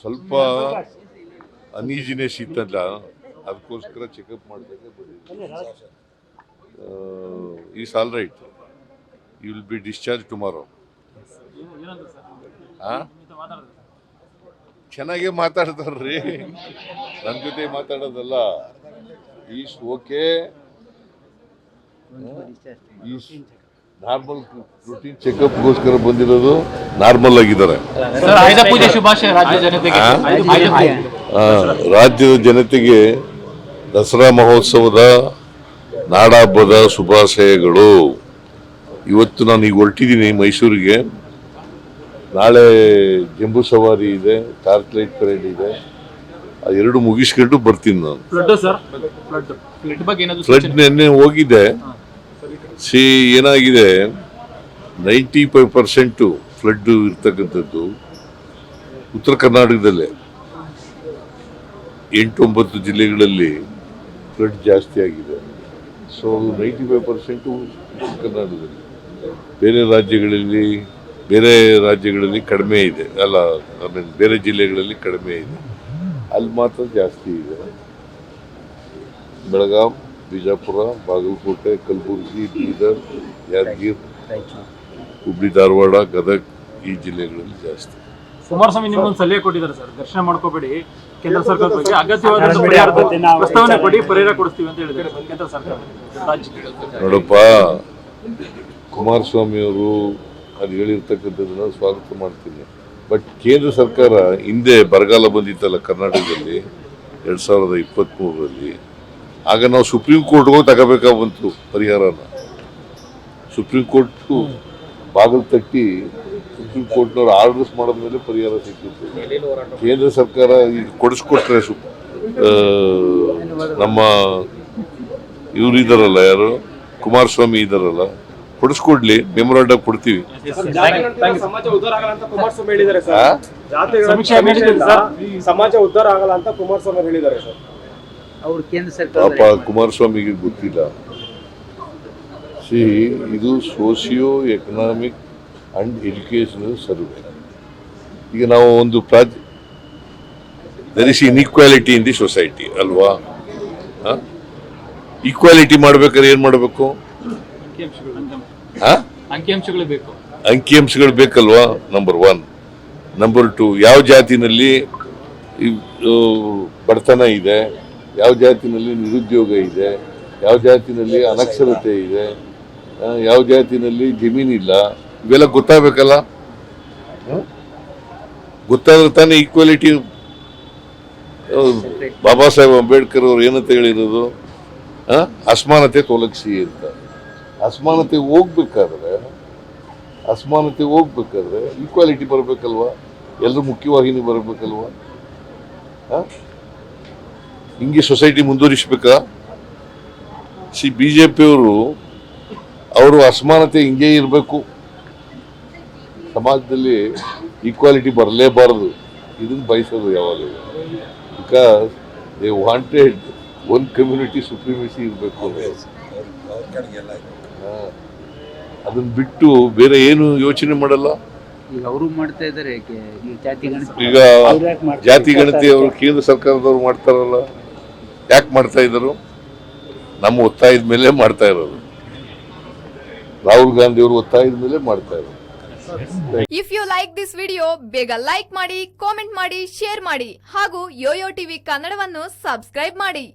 ಸ್ವಲ್ಪ ಅನೀಜಿನೆಸ್ ಇತ್ತಲ್ಲ ಅದಕ್ಕೋಸ್ಕರ ಚೆಕಪ್ ಮಾಡಿದಾಗ is all right you will be discharge tomorrow ಹಾಂ ಚೆನ್ನಾಗೇ ಮಾತಾಡ್ತಾರ್ರಿ. ನನ್ನ ಜೊತೆ ಮಾತಾಡೋದಲ್ಲ. Is okay is normal routine ಚೆಕಪ್ಗೋಸ್ಕರ ಬಂದಿರೋದು ನಾರ್ಮಲ್ ಆಗಿದ್ದಾರೆ. ಸರ್ ಆಯುಧ ಶುಭಾಶಯ ರಾಜ್ಯ ಜನತೆಗೆ. ಆ? ಆಯುಧ ಆ, ರಾಜ್ಯದ ಜನತೆಗೆ ದಸರಾ ಮಹೋತ್ಸವದ ನಾಡಹಬ್ಬದ ಶುಭಾಶಯಗಳು. ಇವತ್ತು ನಾನು ಈಗ ಹೊರಟಿದ್ದೀನಿ ಮೈಸೂರಿಗೆ. ನಾಳೆ ಜಂಬೂ ಸವಾರಿ ಇದೆ ಟಾರ್ಚ್ ಲೈಟ್ ಪರೇಡ್ ಇದೆ. ಆ ಎರಡು ಮುಗಿಸ್ಕೊಂಡು ಬರ್ತೀನಿ ನಾನು. ಫ್ಲಡ್ ನೆನ್ನೆ ಹೋಗಿದೆ. ಸಿ, ಏನಾಗಿದೆ? ನೈಂಟಿ ಫೈವ್ ಪರ್ಸೆಂಟು ಫ್ಲಡ್ಡು ಇರ್ತಕ್ಕಂಥದ್ದು ಉತ್ತರ ಕರ್ನಾಟಕದಲ್ಲೇ. ಎಂಟು ಒಂಬತ್ತು ಜಿಲ್ಲೆಗಳಲ್ಲಿ ಫ್ಲಡ್ ಜಾಸ್ತಿ ಆಗಿದೆ. ಸೊ ನೈಂಟಿ ಫೈವ್ ಪರ್ಸೆಂಟು ಉತ್ತರ ಕರ್ನಾಟಕದಲ್ಲಿ. ಬೇರೆ ರಾಜ್ಯಗಳಲ್ಲಿ ಬೇರೆ ರಾಜ್ಯಗಳಲ್ಲಿ ಕಡಿಮೆ ಇದೆ. ಅಲ್ಲ ಐ ಮೀನ್ ಬೇರೆ ಜಿಲ್ಲೆಗಳಲ್ಲಿ ಕಡಿಮೆ ಇದೆ. ಅಲ್ಲಿ ಮಾತ್ರ ಜಾಸ್ತಿ ಇದೆ. ಬೆಳಗಾಂ ಬಿಜಾಪುರ ಬಾಗಲಕೋಟೆ ಕಲಬುರಗಿ ಬೀದರ್ ಯಾದಗಿರ್ ಹುಬ್ಳಿ ಧಾರವಾಡ ಗದಗ ಈ ಜಿಲ್ಲೆಗಳಲ್ಲಿ ಜಾಸ್ತಿ. ಕುಮಾರಸ್ವಾಮಿ ನಿಮ್ಗೊಂದು ಸಲಹೆ ಕೊಟ್ಟಿದ್ದಾರೆ ಸರ್. ದರ್ಶನ ಮಾಡ್ಕೋಬೇಡಿ. ಕೇಂದ್ರ ಸರ್ಕಾರದ ಬಗ್ಗೆ ಅಗತ್ಯವಾದ ಪ್ರಸ್ತಾವನೆ ಕೊಡಿ ಪರಿಹಾರ ಕೊಡಿಸ್ತೀವಿ ಅಂತ ಹೇಳಿದ್ದಾರೆ ಸರ್ ಕೇಂದ್ರ ಸರ್ಕಾರ. ನೋಡಪ್ಪ ಕುಮಾರಸ್ವಾಮಿ ಅವರು ಅದು ಹೇಳಿರ್ತಕ್ಕಂಥದ್ದನ್ನ ಸ್ವಾಗತ ಮಾಡ್ತೀನಿ. ಬಟ್ ಕೇಂದ್ರ ಸರ್ಕಾರ ಹಿಂದೆ ಬರಗಾಲ ಬಂದಿತ್ತಲ್ಲ ಕರ್ನಾಟಕದಲ್ಲಿ ಎರಡು ಸಾವಿರದ ಇಪ್ಪತ್ತ್ಮೂರರಲ್ಲಿ ಆಗ ನಾವು ಸುಪ್ರೀಂ ಕೋರ್ಟ್ಗೆ ತಗೋಬೇಕಾಗಿ ಬಂತು ಪರಿಹಾರನ. ಸುಪ್ರೀಂ ಕೋರ್ಟ್ ಬಾಗಿಲು ತಟ್ಟಿ ಸುಪ್ರೀಂ ಕೋರ್ಟ್ನವ್ರು ಆರ್ಡರ್ಸ್ ಮಾಡಿದ್ಮೇಲೆ ಪರಿಹಾರ ಸಿಕ್ಕಿತ್ತು. ಕೇಂದ್ರ ಸರ್ಕಾರ ಈಗ ಕೊಡಿಸ್ಕೊಟ್ರೆ ಸು ನಮ್ಮ ಇವ್ರು ಇದ್ದಾರಲ್ಲ ಯಾರು? ಕುಮಾರಸ್ವಾಮಿ ಇದ್ದಾರಲ್ಲ ಕೊಡಿಸ್ಕೊಡ್ಲಿ ಮೆಮೊರಾಂಡಮ್ ಕೊಡ್ತೀವಿ. ಸಮಾಜ ಉದ್ಧಾರ ಆಗಲ್ಲ ಅಂತ ಕುಮಾರಸ್ವಾಮಿ ಹೇಳಿದ್ದಾರೆ ಸರ್. ಅವ್ರು ಕೇಂದ್ರ ಪಾಪ ಸರ್ಕಾರ ಕುಮಾರಸ್ವಾಮಿಗೆ ಗೊತ್ತಿಲ್ಲ. ಸಿ ಇದು socio economic and educational survey. ಈಗ ನಾವು ಒಂದು ಪ್ರಾಜ್ there is inequality in the society ಅಲ್ವಾ? ಈಕ್ವಾಲಿಟಿ ಮಾಡ್ಬೇಕಾದ್ರೆ ಏನು ಮಾಡಬೇಕು? ಹಾ? ಅಂಕಿಅಂಶಗಳು ಬೇಕು. ಅಂಕಿಅಂಶಗಳು ಬೇಕಲ್ವಾ ನಂಬರ್ ಒನ್ ನಂಬರ್ ಟು ಯಾವ ಜಾತಿನಲ್ಲಿ ಇವ್- ಬಡತನ ಇದೆ? ಯಾವ ಜಾತಿನಲ್ಲಿ ನಿರುದ್ಯೋಗ ಇದೆ, ಯಾವ ಜಾತಿನಲ್ಲಿ ಅನಕ್ಷರತೆ ಇದೆ ಯಾವ ಜಾತಿನಲ್ಲಿ ಜಮೀನಿಲ್ಲ ಇವೆಲ್ಲ ಗೊತ್ತಾಗಬೇಕಲ್ಲ? ಗೊತ್ತಾದ್ರೆ ತಾನೇ ಈಕ್ವಾಲಿಟಿ ಬಾಬಾ ಸಾಹೇಬ್ ಅಂಬೇಡ್ಕರ್ ಅವ್ರು ಏನಂತ ಹೇಳಿರೋದು? ಅಸಮಾನತೆ ತೊಲಗಿಸಿ ಅಂತ. ಅಸಮಾನತೆ ಹೋಗ್ಬೇಕಾದ್ರೆ ಅಸಮಾನತೆ ಹೋಗ್ಬೇಕಾದ್ರೆ ಈಕ್ವಾಲಿಟಿ ಬರಬೇಕಲ್ವಾ? ಎಲ್ಲರೂ ಮುಖ್ಯವಾಹಿನಿ ಬರಬೇಕಲ್ವಾ? ಆ? ಹಿಂಗೆ ಸೊಸೈಟಿ ಮುಂದುವರಿಸಬೇಕಾ? ಸಿ ಬಿ ಜೆ ಪಿಯವರು ಅವರು ಅಸಮಾನತೆ ಹಿಂಗೆ ಇರಬೇಕು. ಸಮಾಜದಲ್ಲಿ ಈಕ್ವಾಲಿಟಿ ಬರಲೇಬಾರದು. ಇದನ್ನು ಬಯಸೋದು ಯಾವಾಗಲೂ. Because they wanted one community supremacy ಇರಬೇಕು ಅದನ್ನ ಬಿಟ್ಟು ಬೇರೆ ಏನು ಯೋಚನೆ ಮಾಡಲ್ಲ? ಈಗ ಅವರು ಮಾಡ್ತಾ ಇದ್ದಾರೆ ಈ ಜಾತಿ ಗಣತಿ ಈಗ ಜಾತಿ ಗಣತಿ ಅವರು ಕೇಂದ್ರ ಸರ್ಕಾರದವ್ರು ಮಾಡ್ತಾರಲ್ಲ. ಯಾಕೆ ಮಾಡ್ತಾ ಇದ್ರು? ನಮ್ಮ ಒತ್ತಾಯದ ಮೇಲೆ ಮಾಡ್ತಾ ಇರೋದು. ರಾಹುಲ್ ಗಾಂಧಿ ಅವರು ಒತ್ತಾಯದ ಮೇಲೆ ಮಾಡ್ತಾ ಇರೋದು. If you like this video ಬೇಗ ಲೈಕ್ ಮಾಡಿ ಕಾಮೆಂಟ್ ಮಾಡಿ ಶೇರ್ ಮಾಡಿ ಹಾಗೂ ಯೋಯೋ ಟಿವಿ ಕನ್ನಡವನ್ನು ಸಬ್ಸ್ಕ್ರೈಬ್ ಮಾಡಿ.